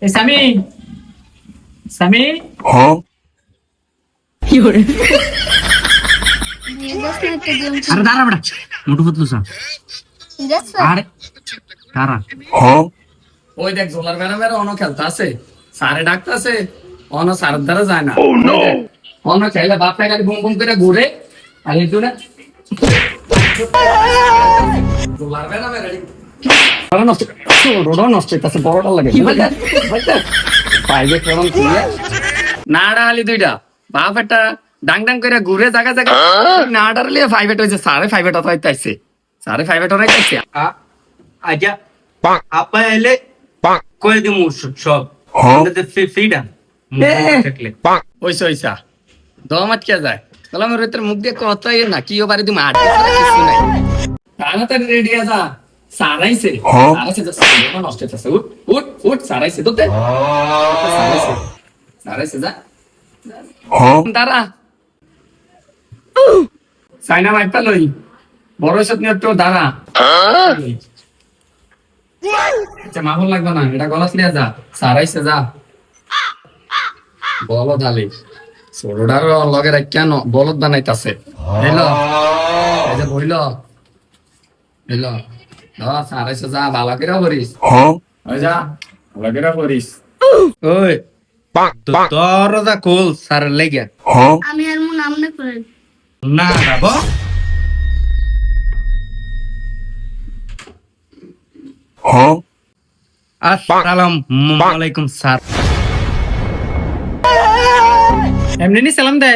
game. আরে দাঁড়া বেটা মোটু ফতলু সা আরে দাঁড়া। Huh? ওই দেখ জোলার বেড়া বেড়া অন খেলতে আছে। সারে ডাকতে আছে অন সারের দ্বারা যায় না। অন খেলে বাপ খালি বুম বুম করে ঘুরে আর এই দুনে জোলার বেড়া বেড়া বড় নষ্ট ছোটটা নষ্ট হইতাছে বড়টা লাগে। পাইবে কেমন খুলে না ডালি দুইটা। বাপ একটা ডাং ডাং করে ঘুরে জায়গা জায়গা না ডারলে ফাইভেট হয়েছে সাড়ে ফাইভেট হইতে আইছে সাড়ে ফাইভেট হইতে আইছে আচ্ছা Bonk. আপা এলে Bonk. করে দিমু সব। Huh? ফ্রিডম। এ। ওইসা ওইসা দমাত কে যায়? তাহলে আমার মুখ দিয়ে কত না কি বাড়ি তুমি আট নাই। তাড়াতাড়ি রেডি আছে সারাইছে। সারাইছে নষ্ট হইতাছে উঠ উঠ উঠ সারাইছে তো সারাইছে সারাইছে যা। সাইনা মাইপা লই। বড় সত নিয়ে একটু দাঁড়া। আচ্ছা মাহুল লাগবে না এটা গলাস লিয়া যা। সারাইছে যা। বলদ আলি ছোটটার লগে রাখ কেন বলদ বানাইতাছে। এলো এই যে দাও সারাইছে যা ভালো করে করিস? ওই যা ভালো করে করিস ওই. Bonk. দরজা খোল স্যার লেগে? আমি আর মন আমনে করেন না যাব Huh? আসসালামু আলাইকুম স্যার এমনি নি সালাম দে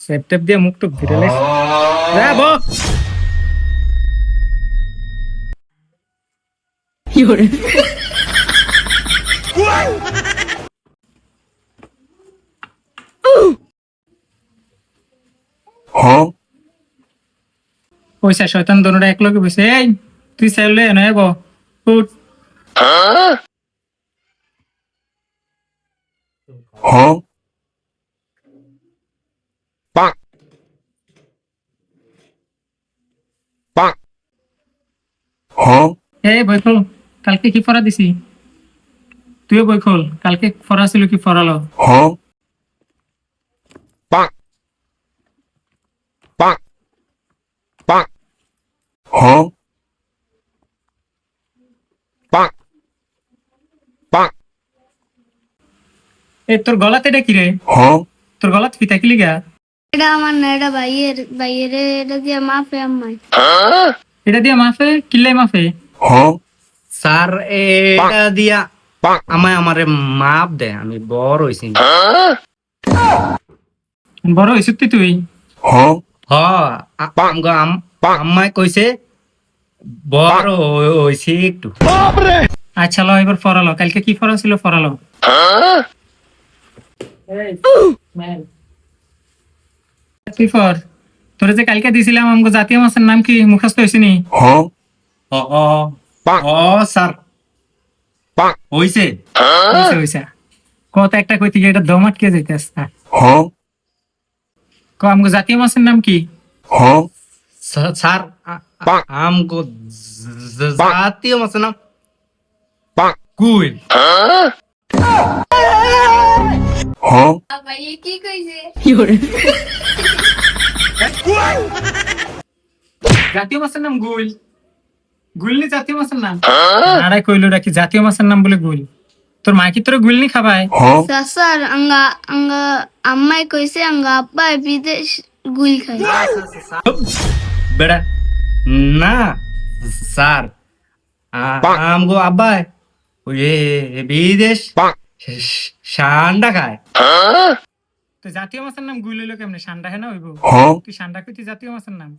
সেপ টেপ দিয়ে মুখ টুক যাব পয়সা শয়তান দোনোটা এক লগে বসে এই তুই চাইলে নয় গো উঠ Huh? Bonk. Bonk. Huh? এই বই খোল কালকে কি ফরা দিছি? তুইও বই খোল কালকে ফরা ছিল কি ফরালো? Bonk. Bonk. এই তোর গলাতে এটা কি রে? Huh? তোর গলাতে ফিতা কি লিগা? এটা আমার না এটা ভাইয়ের ভাইয়ের এটা দিয়ে মাফে আম্মাই। এটা দিয়ে মাফে কিল্লাই মাফে? Huh? স্যার এটা দিয়া আমায় আমারে মাপ দে আমি বড় হইছি। বড় তুই তুই? Huh? হ আ- আমগো আম- আম্মাই কইছে বড় হইছি একটু। আচ্ছা লো এবার ফরালো কালকে কি ফরা ছিল ফরালো ফর তোরে যে কালকে দিছিলাম আমগো জাতীয় মাছের নাম কি মুখস্থ হয়েছে নি? হ হ। Bonk. হ স্যার. হইছে। হয়েছে হয়েছে কত একটা কইতে গিয়ে এটা দম আটকে আসছে Huh? ক আমগো জাতীয় মাছের নাম কি? স্যার আমগো জাতীয় মাছ নাম. কুইল। কি কইছে জাতীয় মাছের নাম গুল গুলনি জাতীয় মাছের নাম? আড়াই কইলো নাকি জাতীয় মাছের নাম বলে গুল? তোর মা কি তোর গুলনি খাবায়? Huh? স্যার আঙ্গা আঙ্গা আম্মাই কইছে আঙ্গা আব্বা বিদেশ গুল খায়। বেড়া। না স্যার. আমগো আব্বাই ওই এ- বিদেশ. সান্ডা খায়। তো জাতীয় মাছের নাম গুল হইল কেমনে? সান্ডা হ্যাঁ না হইব? Huh? তুই সান্ডা কইতি জাতীয় মাছের নাম?